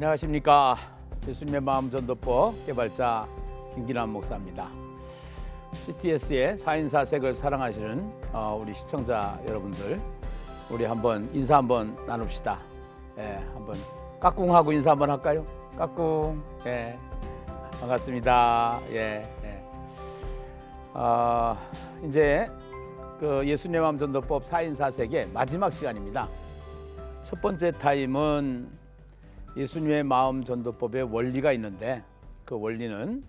안녕하십니까 예수님의 마음 전도법 개발자 김기남 목사입니다. CTS의 4인사 색을 사랑하시는 어, 우리 시청자 여러분들 우리 한번 인사 한번 나눕시다. 예, 한번 까꿍하고 인사 한번 할까요? 까꿍. 예. 반갑습니다. 예. 예. 어, 이제 그 예수님의 마음 전도법 4인사 색의 마지막 시간입니다. 첫 번째 타임은 예수님의 마음 전도법의 원리가 있는데 그 원리는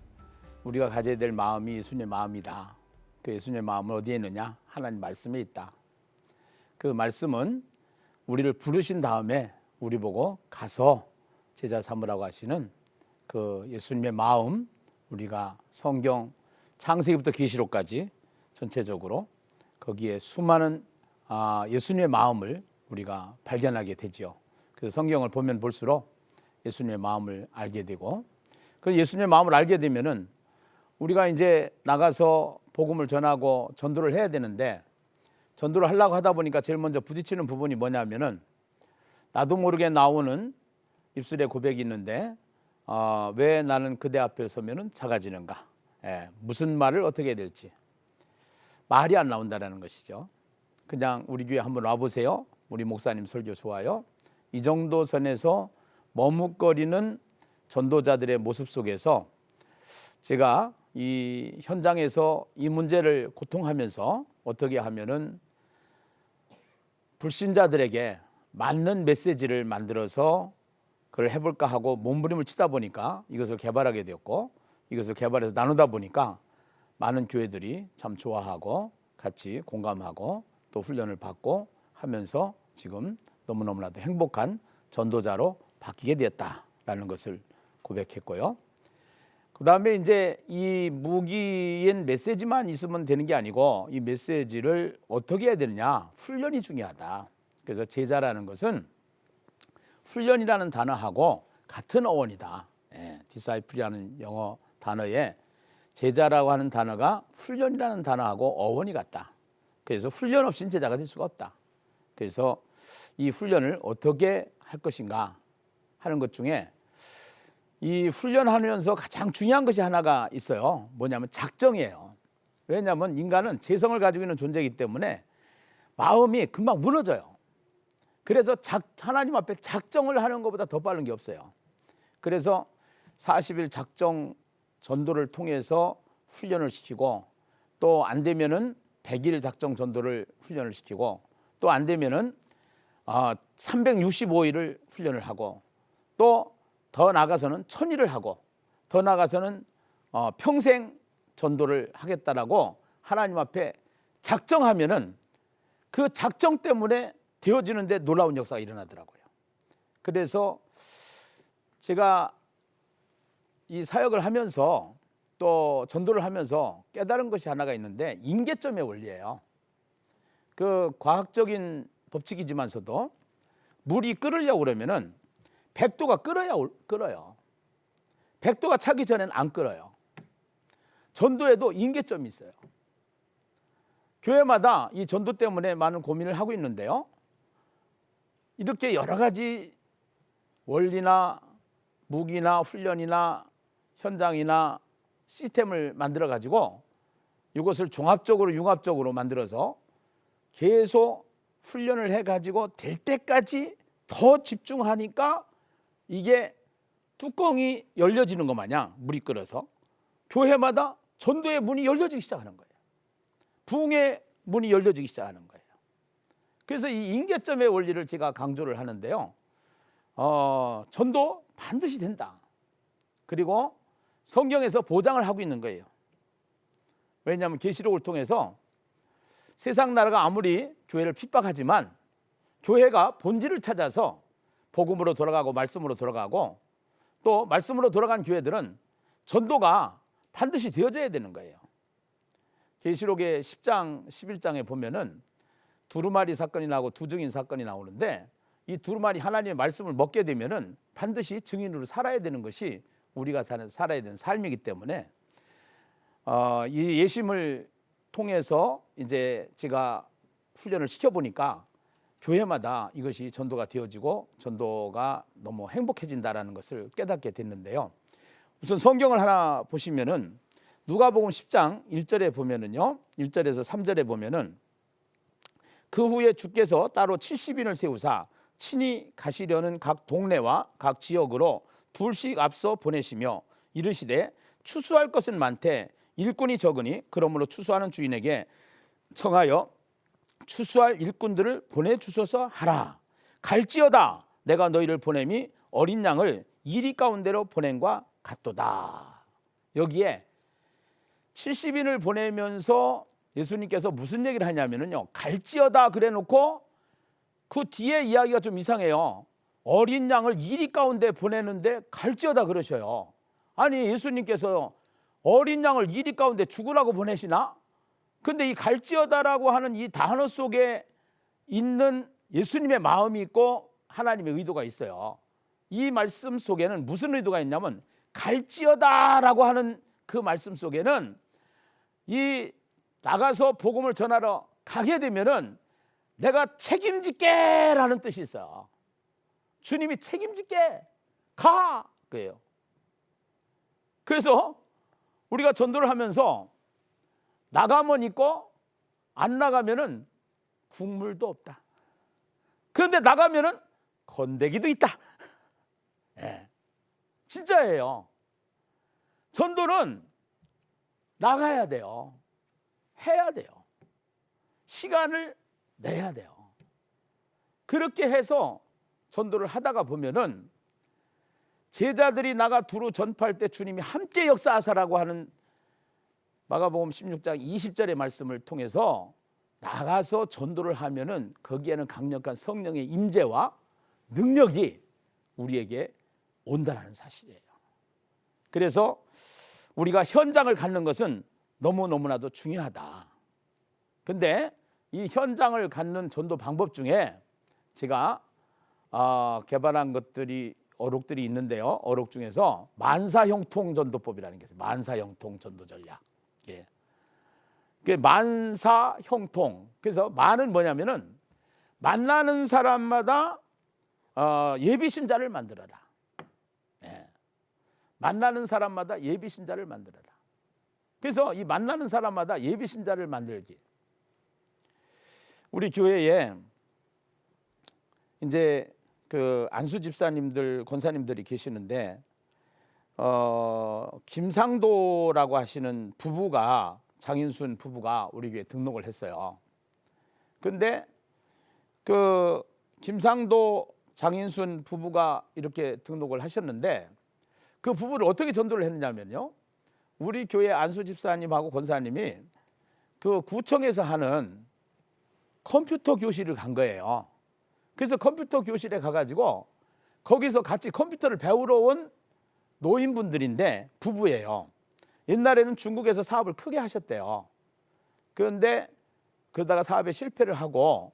우리가 가져야 될 마음이 예수님의 마음이다. 그 예수님의 마음은 어디에 있느냐? 하나님 말씀에 있다. 그 말씀은 우리를 부르신 다음에 우리 보고 가서 제자 삼으라고 하시는 그 예수님의 마음 우리가 성경 창세기부터 계시록까지 전체적으로 거기에 수많은 아, 예수님의 마음을 우리가 발견하게 되지요. 그래서 성경을 보면 볼수록 예수님의 마음을 알게 되고 그 예수님의 마음을 알게 되면은 우리가 이제 나가서 복음을 전하고 전도를 해야 되는데 전도를 하려고 하다 보니까 제일 먼저 부딪히는 부분이 뭐냐면은 나도 모르게 나오는 입술에 고백이 있는데 어, 왜 나는 그대 앞에 서면은 작아지는가? 예, 무슨 말을 어떻게 해야 될지 말이 안 나온다라는 것이죠. 그냥 우리 교회 한번 와보세요. 우리 목사님 설교 좋아요. 이 정도 선에서 머뭇거리는 전도자들의 모습 속에서 제가 이 현장에서 이 문제를 고통하면서 어떻게 하면은 불신자들에게 맞는 메시지를 만들어서 그걸 해볼까 하고 몸부림을 치다 보니까 이것을 개발하게 되었고 이것을 개발해서 나누다 보니까 많은 교회들이 참 좋아하고 같이 공감하고 또 훈련을 받고 하면서 지금 너무너무나도 행복한 전도자로 바뀌게 되었다라는 것을 고백했고요. 그 다음에 이제 이 무기인 메시지만 있으면 되는 게 아니고 이 메시지를 어떻게 해야 되느냐 훈련이 중요하다. 그래서 제자라는 것은 훈련이라는 단어하고 같은 어원이다. 예, 디사이플이라는 영어 단어에 제자라고 하는 단어가 훈련이라는 단어하고 어원이 같다. 그래서 훈련 없이는 제자가 될 수가 없다. 그래서 이 훈련을 어떻게 할 것인가 하는 것 중에 이 훈련하면서 가장 중요한 것이 하나가 있어요. 뭐냐면 작정이에요. 왜냐하면 인간은 재성을 가지고 있는 존재이기 때문에 마음이 금방 무너져요. 그래서 작, 하나님 앞에 작정을 하는 것보다 더 빠른 게 없어요. 그래서 40일 작정 전도를 통해서 훈련을 시키고 또 안 되면은 100일 작정 전도를 훈련을 시키고 또 안 되면은 어, 365일을 훈련을 하고 또 더 나가서는 천일을 하고 더 나가서는 어, 평생 전도를 하겠다라고 하나님 앞에 작정하면은 그 작정 때문에 되어지는데 놀라운 역사가 일어나더라고요. 그래서 제가 이 사역을 하면서 또 전도를 하면서 깨달은 것이 하나가 있는데 인계점의 원리예요. 그 과학적인 법칙이지만서도 물이 끓으려고 그러면은 100도가 끓어야 올- 끓어요. 100도가 차기 전에는 안 끓어요. 전도에도 인계점이 있어요. 교회마다 이 전도 때문에 많은 고민을 하고 있는데요. 이렇게 여러 가지 원리나 무기나 훈련이나 현장이나 시스템을 만들어 가지고 이것을 종합적으로 융합적으로 만들어서 계속 훈련을 해 가지고 될 때까지 더 집중하니까 이게 뚜껑이 열려지는 것 마냥 물이 끓어서 교회마다 전도의 문이 열려지기 시작하는 거예요. 부흥의 문이 열려지기 시작하는 거예요. 그래서 이 인계점의 원리를 제가 강조를 하는데요. 어, 전도 반드시 된다. 그리고 성경에서 보장을 하고 있는 거예요. 왜냐하면 계시록을 통해서 세상 나라가 아무리 교회를 핍박하지만 교회가 본질을 찾아서 복음으로 돌아가고 말씀으로 돌아가고 또 말씀으로 돌아간 교회들은 전도가 반드시 되어져야 되는 거예요. 계시록의 10장, 11장에 보면은 두루마리 사건이 나오고 두 증인 사건이 나오는데 이 두루마리 하나님의 말씀을 먹게 되면은 반드시 증인으로 살아야 되는 것이 우리가 살아야 되는 삶이기 때문에 어, 이 예심을 통해서 이제 제가 훈련을 시켜 보니까 교회마다 이것이 전도가 되어지고 전도가 너무 행복해진다라는 것을 깨닫게 됐는데요. 우선 성경을 하나 보시면은 누가복음 10장 1절에 보면은요. 1절에서 3절에 보면은 그 후에 주께서 따로 70인을 세우사 친히 가시려는 각 동네와 각 지역으로 둘씩 앞서 보내시며 이르시되 추수할 것은 많되 일꾼이 적으니 그러므로 추수하는 주인에게 청하여 추수할 일꾼들을 보내주소서 하라. 갈지어다 내가 너희를 보냄이 어린 양을 이리 가운데로 보낸과 같도다. 여기에 70인을 보내면서 예수님께서 무슨 얘기를 하냐면요. 갈지어다 그래 놓고 그 뒤에 이야기가 좀 이상해요. 어린 양을 이리 가운데 보내는데 갈지어다 그러셔요. 아니 예수님께서 어린 양을 이리 가운데 죽으라고 보내시나? 근데 이 갈지어다라고 하는 이 단어 속에 있는 예수님의 마음이 있고 하나님의 의도가 있어요. 이 말씀 속에는 무슨 의도가 있냐면 갈지어다라고 하는 그 말씀 속에는 이 나가서 복음을 전하러 가게 되면은 내가 책임질게라는 뜻이 있어. 주님이 책임질게 가 그래요. 그래서 우리가 전도를 하면서 나가면 있고 안 나가면은 국물도 없다. 그런데 나가면은 건더기도 있다. 예. 진짜예요. 전도는 나가야 돼요. 해야 돼요. 시간을 내야 돼요. 그렇게 해서 전도를 하다가 보면은 제자들이 나가 두루 전파할 때 주님이 함께 역사하사라고 하는 마가복음 16장 20절의 말씀을 통해서 나가서 전도를 하면은 거기에는 강력한 성령의 임재와 능력이 우리에게 온다라는 사실이에요. 그래서 우리가 현장을 갖는 것은 너무너무나도 중요하다. 근데 이 현장을 갖는 전도 방법 중에 제가 어, 개발한 것들이 어록들이 있는데요. 어록 중에서 만사형통 전도법이라는 게 있어요. 만사형통 전도 전략. 예. 그 만사 형통. 그래서 만은 뭐냐면은 만나는 사람마다 어, 예비 신자를 만들어라. 예. 만나는 사람마다 예비 신자를 만들어라. 그래서 이 만나는 사람마다 예비 신자를 만들기. 우리 교회에 이제 그 안수 집사님들 권사님들이 계시는데 어 김상도라고 하시는 부부가 장인순 부부가 우리 교회 등록을 했어요. 근데 그 김상도 장인순 부부가 이렇게 등록을 하셨는데 그 부부를 어떻게 전도를 했느냐면요. 우리 교회 안수 집사님하고 권사님이 그 구청에서 하는 컴퓨터 교실을 간 거예요. 그래서 컴퓨터 교실에 가가지고 거기서 같이 컴퓨터를 배우러 온 노인분들인데 부부예요. 옛날에는 중국에서 사업을 크게 하셨대요. 그런데 그러다가 사업에 실패를 하고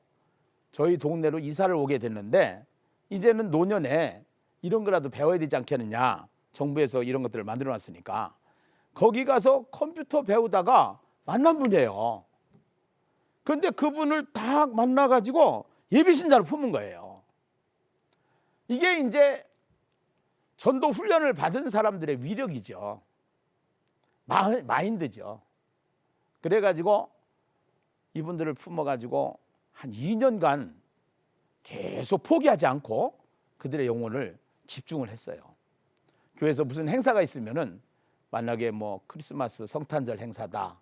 저희 동네로 이사를 오게 됐는데 이제는 노년에 이런 거라도 배워야 되지 않겠느냐. 정부에서 이런 것들을 만들어 놨으니까 거기 가서 컴퓨터 배우다가 만난 분이에요. 그런데 그분을 딱 만나가지고 예비 신자를 품은 거예요. 이게 이제 전도 훈련을 받은 사람들의 위력이죠. 마, 마인드죠. 그래가지고 이분들을 품어가지고 한 2년간 계속 포기하지 않고 그들의 영혼을 집중을 했어요. 교회에서 무슨 행사가 있으면은 만약에 뭐 크리스마스 성탄절 행사다.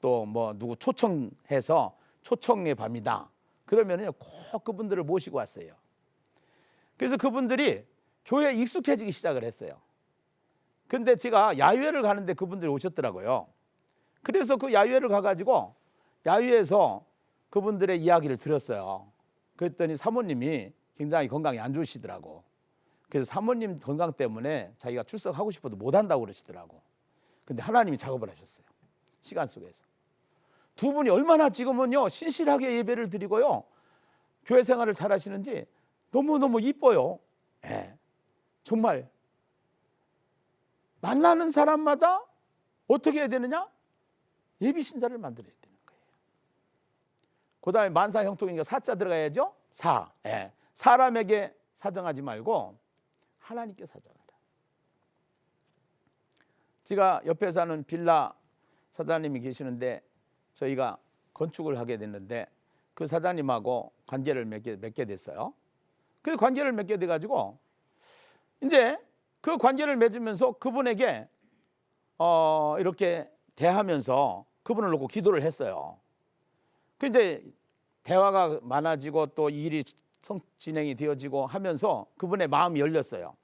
또 뭐 누구 초청해서 초청의 밤이다. 그러면은요 꼭 그분들을 모시고 왔어요. 그래서 그분들이 교회에 익숙해지기 시작을 했어요. 근데 제가 야유회를 가는데 그분들이 오셨더라고요. 그래서 그 야유회를 가가지고 야유회에서 그분들의 이야기를 들었어요. 그랬더니 사모님이 굉장히 건강이 안 좋으시더라고. 그래서 사모님 건강 때문에 자기가 출석하고 싶어도 못 한다고 그러시더라고. 근데 하나님이 작업을 하셨어요. 시간 속에서. 두 분이 얼마나 지금은요 신실하게 예배를 드리고요 교회 생활을 잘 하시는지 너무 너무 이뻐요. 예. 정말 만나는 사람마다 어떻게 해야 되느냐? 예비 신자를 만들어야 되는 거예요. 그다음에 만사 형통이니까 사자 들어가야죠. 사. 예. 사람에게 사정하지 말고 하나님께 사정하라. 제가 옆에 사는 빌라 사장님이 계시는데 저희가 건축을 하게 됐는데 그 사장님하고 관계를 맺게, 맺게 됐어요. 그 관계를 맺게 돼가지고 이제 그 관계를 맺으면서 그분에게 어 이렇게 대하면서 그분을 놓고 기도를 했어요. 그 이제 대화가 많아지고 또 일이 성 진행이 되어지고 하면서 그분의 마음이 열렸어요.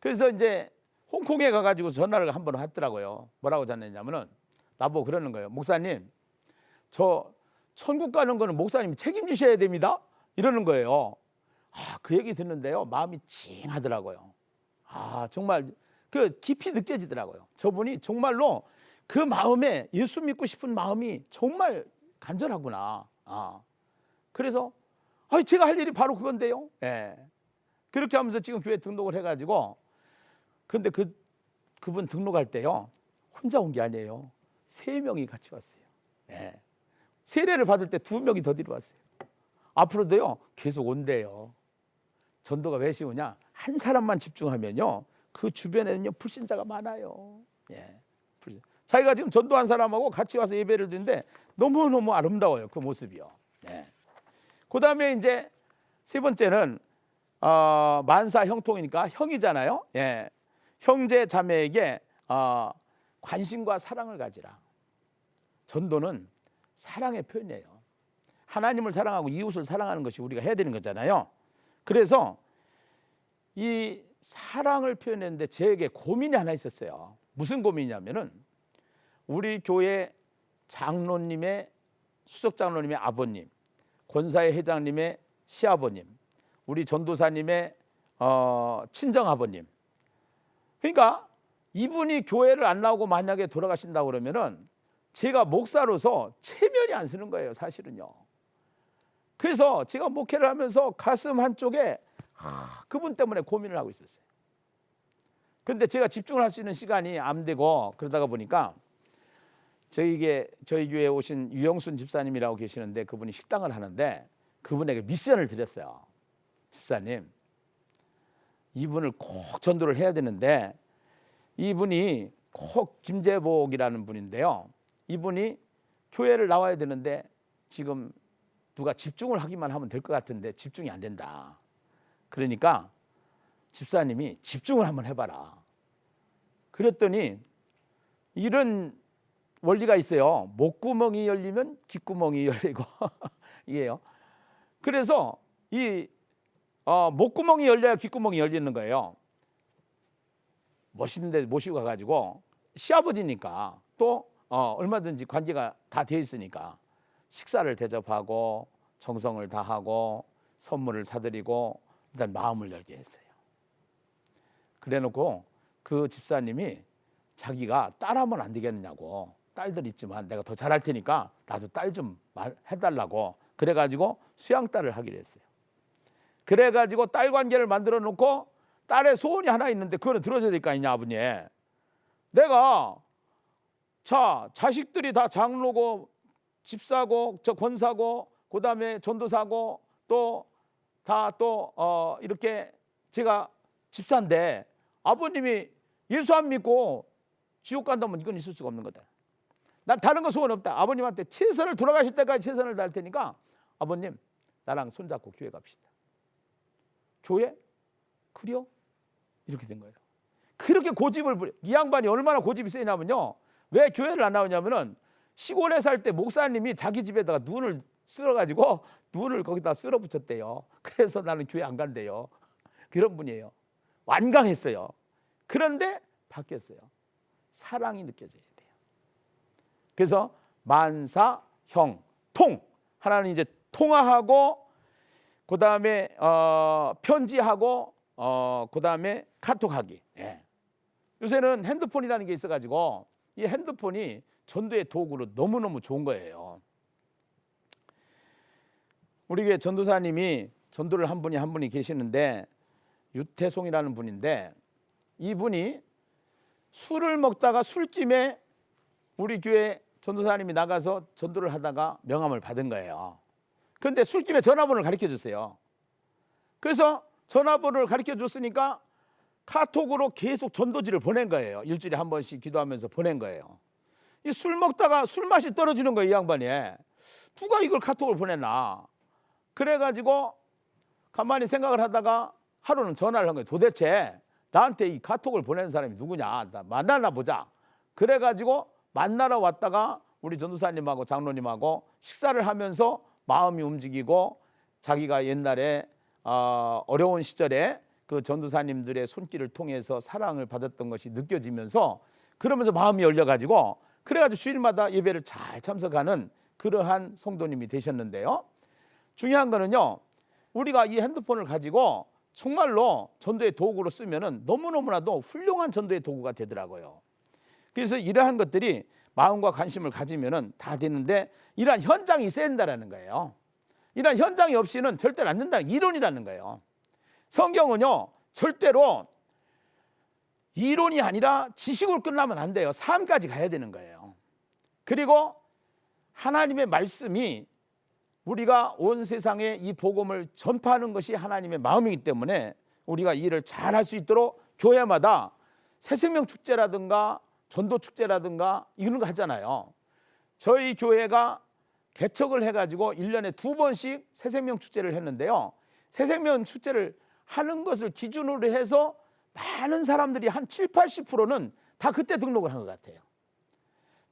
그래서 이제 홍콩에 가가지고 전화를 한 번 했더라고요. 뭐라고 전화했냐면은 나보고 그러는 거예요. 목사님, 저 천국 가는 거는 목사님 책임지셔야 됩니다. 이러는 거예요. 아, 그 얘기 듣는데요. 마음이 찡하더라고요. 아, 정말 그 깊이 느껴지더라고요. 저분이 정말로 그 마음에 예수 믿고 싶은 마음이 정말 간절하구나. 아. 그래서 아, 제가 할 일이 바로 그건데요. 예. 그렇게 하면서 지금 교회 등록을 해 가지고 근데 그 그분 등록할 때요. 혼자 온 게 아니에요. 세 명이 같이 왔어요. 예. 세례를 받을 때 두 명이 더 데려왔어요. 앞으로도요 계속 온대요. 전도가 왜 쉬우냐? 한 사람만 집중하면요 그 주변에는요 불신자가 많아요. 예, 불신. 자기가 지금 전도한 사람하고 같이 와서 예배를 드는데 너무 너무 아름다워요 그 모습이요. 예. 그다음에 이제 세 번째는 어, 만사 형통이니까 형이잖아요. 예. 형제 자매에게 어, 관심과 사랑을 가지라. 전도는 사랑의 표현이에요. 하나님을 사랑하고 이웃을 사랑하는 것이 우리가 해야 되는 거잖아요. 그래서 이 사랑을 표현했는데 제게 고민이 하나 있었어요. 무슨 고민이냐면은 우리 교회 장로님의 수석 장로님의 아버님, 권사의 회장님의 시아버님, 우리 전도사님의 어, 친정 아버님. 그러니까 이분이 교회를 안 나오고 만약에 돌아가신다 그러면은 제가 목사로서 체면이 안 쓰는 거예요, 사실은요. 그래서 제가 목회를 하면서 가슴 한쪽에 아, 그분 때문에 고민을 하고 있었어요. 그런데 제가 집중을 할 수 있는 시간이 안 되고 그러다가 보니까 저희게 저희 교회에 오신 유영순 집사님이라고 계시는데 그분이 식당을 하는데 그분에게 미션을 드렸어요. 집사님, 이분을 꼭 전도를 해야 되는데 이분이 꼭 김재복이라는 분인데요. 이분이 교회를 나와야 되는데 지금 누가 집중을 하기만 하면 될 것 같은데 집중이 안 된다. 그러니까 집사님이 집중을 한번 해봐라. 그랬더니 이런 원리가 있어요. 목구멍이 열리면 귓구멍이 열리고 이게요. 그래서 이 어, 목구멍이 열려야 귓구멍이 열리는 거예요. 멋있는데 모시고 가가지고 시아버지니까 또 어, 얼마든지 관계가 다 돼 있으니까 식사를 대접하고 정성을 다하고 선물을 사드리고 일단 마음을 열게 했어요. 그래놓고 그 집사님이 자기가 딸하면 안 되겠느냐고 딸들 있지만 내가 더 잘할 테니까 나도 딸 좀 해달라고 그래가지고 수양딸을 하기로 했어요. 그래가지고 딸 관계를 만들어 놓고 딸의 소원이 하나 있는데 그거는 들어줘야 될 거 아니냐 아버님. 내가 자 자식들이 다 장로고 집사고 저 권사고 그다음에 전도사고 또다또어 이렇게 제가 집사인데 아버님이 예수 안 믿고 지옥 간다면 이건 있을 수가 없는 거다. 난 다른 거 소원 없다. 아버님한테 최선을 돌아가실 때까지 최선을 다할 테니까 아버님 나랑 손잡고 교회 갑시다. 교회? 그려? 이렇게 된 거예요. 그렇게 고집을 부려. 이 양반이 얼마나 고집이 세냐면요. 왜 교회를 안 나오냐면은 시골에 살 때 목사님이 자기 집에다가 눈을 쓸어가지고 눈을 거기다 쓸어 붙였대요. 그래서 나는 교회 안 간대요. 그런 분이에요. 완강했어요. 그런데 바뀌었어요. 사랑이 느껴져야 돼요. 그래서 만사 형 통 하나는 이제 통화하고 그 다음에 어, 편지하고 어, 그 다음에 카톡하기. 예. 요새는 핸드폰이라는 게 있어가지고 이 핸드폰이 전도의 도구로 너무너무 좋은 거예요. 우리 교회 전도사님이 전도를 한 분이 한 분이 계시는데 유태송이라는 분인데 이분이 술을 먹다가 술김에 우리 교회 전도사님이 나가서 전도를 하다가 명함을 받은 거예요. 근데 술김에 전화번호를 가르쳐 줬어요. 그래서 전화번호를 가르쳐 줬으니까 카톡으로 계속 전도지를 보낸 거예요. 일주일에 한 번씩 기도하면서 보낸 거예요. 이 술 먹다가 술 맛이 떨어지는 거예요, 이 양반이. 누가 이걸 카톡을 보냈나? 그래가지고 가만히 생각을 하다가 하루는 전화를 한 거예요. 도대체 나한테 이 카톡을 보낸 사람이 누구냐? 나 만나나 보자. 그래가지고 만나러 왔다가 우리 전도사님하고 장로님하고 식사를 하면서 마음이 움직이고 자기가 옛날에 어, 어려운 시절에 그 전도사님들의 손길을 통해서 사랑을 받았던 것이 느껴지면서 그러면서 마음이 열려가지고 그래가지고 주일마다 예배를 잘 참석하는 그러한 성도님이 되셨는데요. 중요한 거는요. 우리가 이 핸드폰을 가지고 정말로 전도의 도구로 쓰면은 너무너무나도 훌륭한 전도의 도구가 되더라고요. 그래서 이러한 것들이 마음과 관심을 가지면은 다 되는데 이러한 현장이 된다라는 거예요. 이러한 현장이 없이는 절대로 안 된다는 이론이라는 거예요. 성경은요, 절대로 이론이 아니라 지식으로 끝나면 안 돼요. 삶까지 가야 되는 거예요. 그리고 하나님의 말씀이 우리가 온 세상에 이 복음을 전파하는 것이 하나님의 마음이기 때문에 우리가 이 일을 잘 할 수 있도록 교회마다 새생명 축제라든가 전도 축제라든가 이런 거 하잖아요. 저희 교회가 개척을 해가지고 일년에 두 번씩 새생명 축제를 했는데요. 새생명 축제를 하는 것을 기준으로 해서 많은 사람들이 한 7, 80%는 다 그때 등록을 한 것 같아요.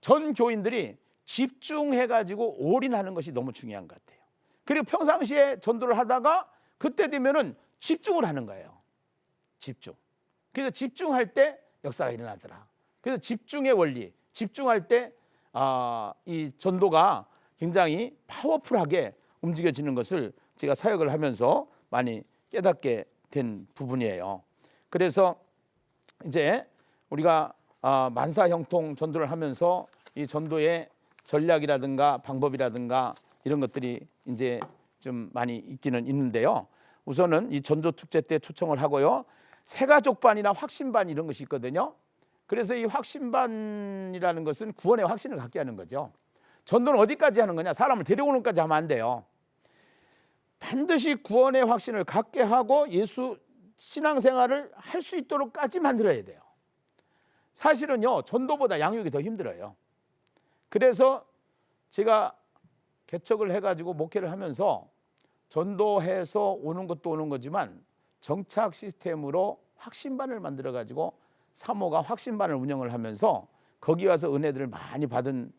전 교인들이 집중해 가지고 올인하는 것이 너무 중요한 것 같아요. 그리고 평상시에 전도를 하다가 그때 되면은 집중을 하는 거예요. 집중. 그래서 집중할 때 역사가 일어나더라. 그래서 집중의 원리, 집중할 때 아, 이 전도가 굉장히 파워풀하게 움직여지는 것을 제가 사역을 하면서 많이 깨닫게 된 부분이에요. 그래서 이제 우리가 아, 만사 형통 전도를 하면서 이 전도의 전략이라든가 방법이라든가 이런 것들이 이제 좀 많이 있기는 있는데요. 우선은 이 전조 축제 때 초청을 하고요. 새가족반이나 확신반 이런 것이 있거든요. 그래서 이 확신반이라는 것은 구원의 확신을 갖게 하는 거죠. 전도는 어디까지 하는 거냐? 사람을 데려오는 까지 하면 안 돼요. 반드시 구원의 확신을 갖게 하고 예수 신앙생활을 할 수 있도록까지 만들어야 돼요. 사실은요 전도보다 양육이 더 힘들어요. 그래서 제가 개척을 해가지고 목회를 하면서 전도해서 오는 것도 오는 거지만 정착 시스템으로 확신반을 만들어 가지고 사모가 확신반을 운영을 하면서 거기 와서 은혜들을 많이 받은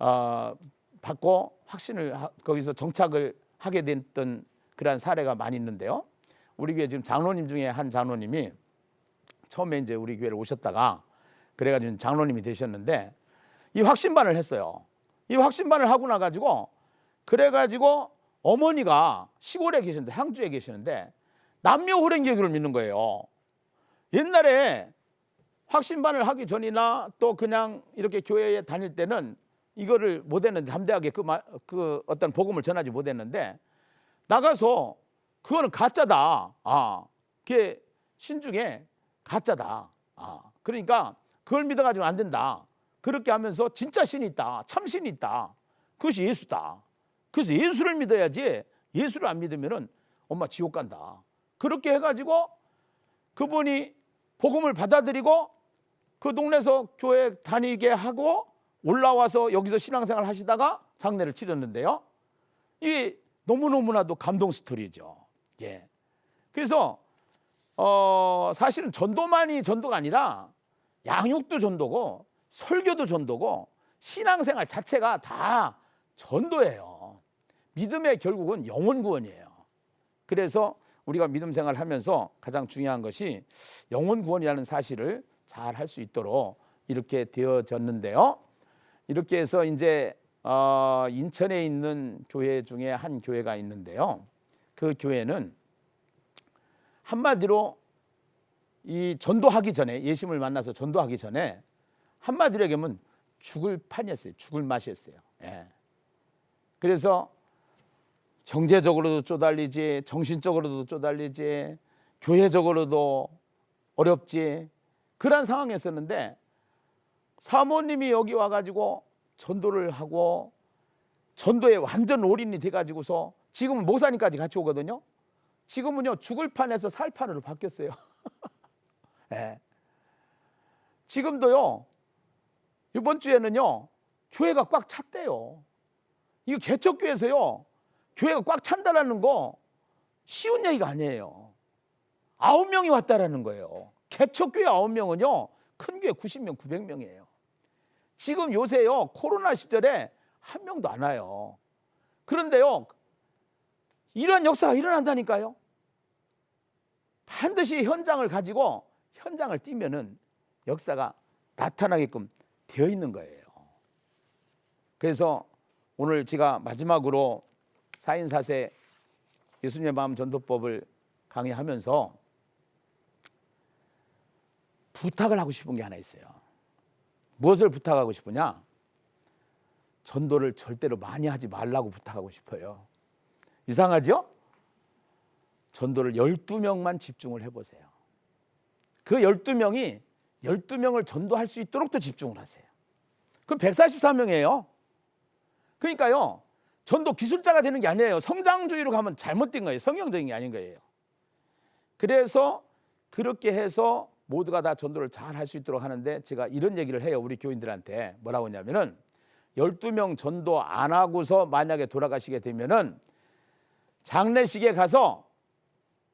어, 받고 확신을 하- 거기서 정착을 하게 됐던 그러한 사례가 많이 있는데요. 우리 교회 지금 장로님 중에 한 장로님이 처음에 이제 우리 교회를 오셨다가 그래가지고 장로님이 되셨는데 이 확신반을 했어요. 이 확신반을 하고 나가지고 그래가지고 어머니가 시골에 계시는데 향주에 계시는데 남녀 호랭개교를 믿는 거예요. 옛날에 확신반을 하기 전이나 또 그냥 이렇게 교회에 다닐 때는 이거를 못했는데 담대하게 그, 마- 그 어떤 복음을 전하지 못했는데 나가서 그거는 가짜다. 아, 그게 신중에 가짜다. 아, 그러니까 그걸 믿어가지고 안 된다. 그렇게 하면서 진짜 신이 있다. 참 신이 있다. 그것이 예수다. 그래서 예수를 믿어야지 예수를 안 믿으면은 엄마 지옥 간다. 그렇게 해가지고 그분이 복음을 받아들이고 그 동네에서 교회 다니게 하고 올라와서 여기서 신앙생활 하시다가 장례를 치렀는데요. 이게 너무너무나도 감동 스토리죠. 예. 그래서 어 사실은 전도만이 전도가 아니라 양육도 전도고 설교도 전도고 신앙생활 자체가 다 전도예요. 믿음의 결국은 영혼 구원이에요. 그래서 우리가 믿음 생활을 하면서 가장 중요한 것이 영혼 구원이라는 사실을 잘 할 수 있도록 이렇게 되어졌는데요. 이렇게 해서 이제 어, 인천에 있는 교회 중에 한 교회가 있는데요. 그 교회는 한마디로 이 전도하기 전에 예수님을 만나서 전도하기 전에 한마디로 얘기하면 죽을 판이었어요. 죽을 맛이었어요. 예. 그래서 경제적으로도 쪼달리지, 정신적으로도 쪼달리지, 교회적으로도 어렵지 그런 상황이었었는데 사모님이 여기 와가지고 전도를 하고 전도에 완전 올인이 돼가지고서 지금은 모사님까지 같이 오거든요. 지금은요 죽을 판에서 살 판으로 바뀌었어요. 예. 지금도요 이번 주에는요 교회가 꽉 찼대요. 이거 개척교회에서요 교회가 꽉 찬다라는 거 쉬운 얘기가 아니에요. 아홉 명이 왔다라는 거예요. 개척교회 아홉 명은요 큰 교회 90명, 900명이에요. 지금 요새요 코로나 시절에 한 명도 안 와요. 그런데요 이런 역사가 일어난다니까요. 반드시 현장을 가지고 현장을 뛰면은 역사가 나타나게끔 되어 있는 거예요. 그래서 오늘 제가 마지막으로 4인 4세 예수님의 마음 전도법을 강의하면서 부탁을 하고 싶은 게 하나 있어요. 무엇을 부탁하고 싶으냐? 전도를 절대로 많이 하지 말라고 부탁하고 싶어요. 이상하죠? 전도를 12명만 집중을 해보세요. 그 12명이 12명을 전도할 수 있도록 또 집중을 하세요. 그럼 144명이에요. 그러니까요. 전도 기술자가 되는 게 아니에요. 성장주의로 가면 잘못된 거예요. 성경적인 게 아닌 거예요. 그래서 그렇게 해서 모두가 다 전도를 잘 할 수 있도록 하는데 제가 이런 얘기를 해요. 우리 교인들한테 뭐라고 하냐면은 12명 전도 안 하고서 만약에 돌아가시게 되면은 장례식에 가서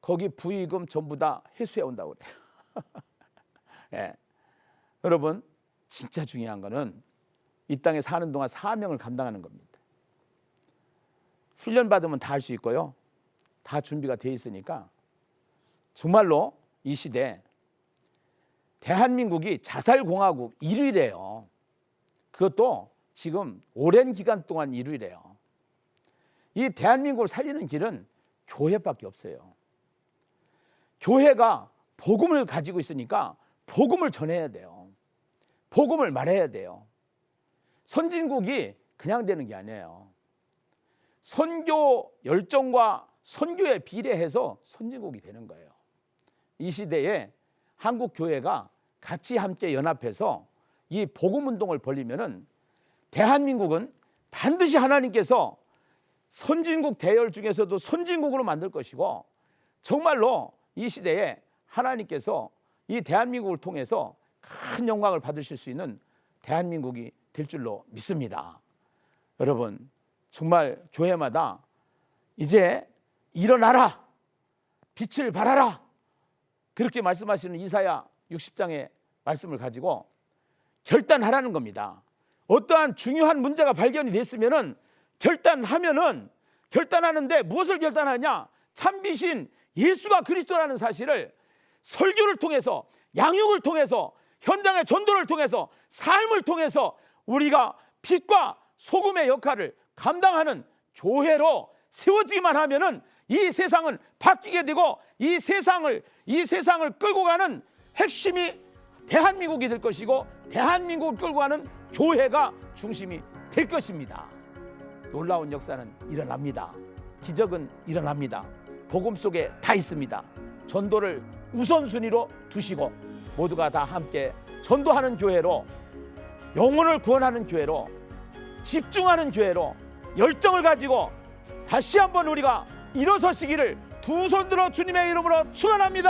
거기 부의금 전부 다 회수해 온다고 그래요. 예. 여러분 진짜 중요한 거는 이 땅에 사는 동안 사명을 감당하는 겁니다. 훈련 받으면 다 할 수 있고요. 다 준비가 돼 있으니까 정말로 이 시대 대한민국이 자살공화국 1위래요. 그것도 지금 오랜 기간 동안 1위래요. 이 대한민국을 살리는 길은 교회밖에 없어요. 교회가 복음을 가지고 있으니까 복음을 전해야 돼요. 복음을 말해야 돼요. 선진국이 그냥 되는 게 아니에요. 선교 열정과 선교에 비례해서 선진국이 되는 거예요. 이 시대에 한국 교회가 같이 함께 연합해서 이 복음 운동을 벌리면은 대한민국은 반드시 하나님께서 선진국 대열 중에서도 선진국으로 만들 것이고 정말로 이 시대에 하나님께서 이 대한민국을 통해서 큰 영광을 받으실 수 있는 대한민국이 될 줄로 믿습니다. 여러분 정말 교회마다 이제 일어나라 빛을 발하라 그렇게 말씀하시는 이사야 60장의 말씀을 가지고 결단하라는 겁니다. 어떠한 중요한 문제가 발견이 됐으면은 결단하면은 결단하는데 무엇을 결단하냐? 참비신 예수가 그리스도라는 사실을 설교를 통해서 양육을 통해서 현장의 전도를 통해서 삶을 통해서 우리가 빛과 소금의 역할을 감당하는 교회로 세워지기만 하면은 이 세상은 바뀌게 되고 이 세상을 이 세상을 끌고 가는 핵심이 대한민국이 될 것이고 대한민국을 끌고 가는 교회가 중심이 될 것입니다. 놀라운 역사는 일어납니다. 기적은 일어납니다. 복음 속에 다 있습니다. 전도를 우선순위로 두시고 모두가 다 함께 전도하는 교회로 영혼을 구원하는 교회로 집중하는 교회로 열정을 가지고 다시 한번 우리가 일어서시기를 두 손 들어 주님의 이름으로 축원합니다.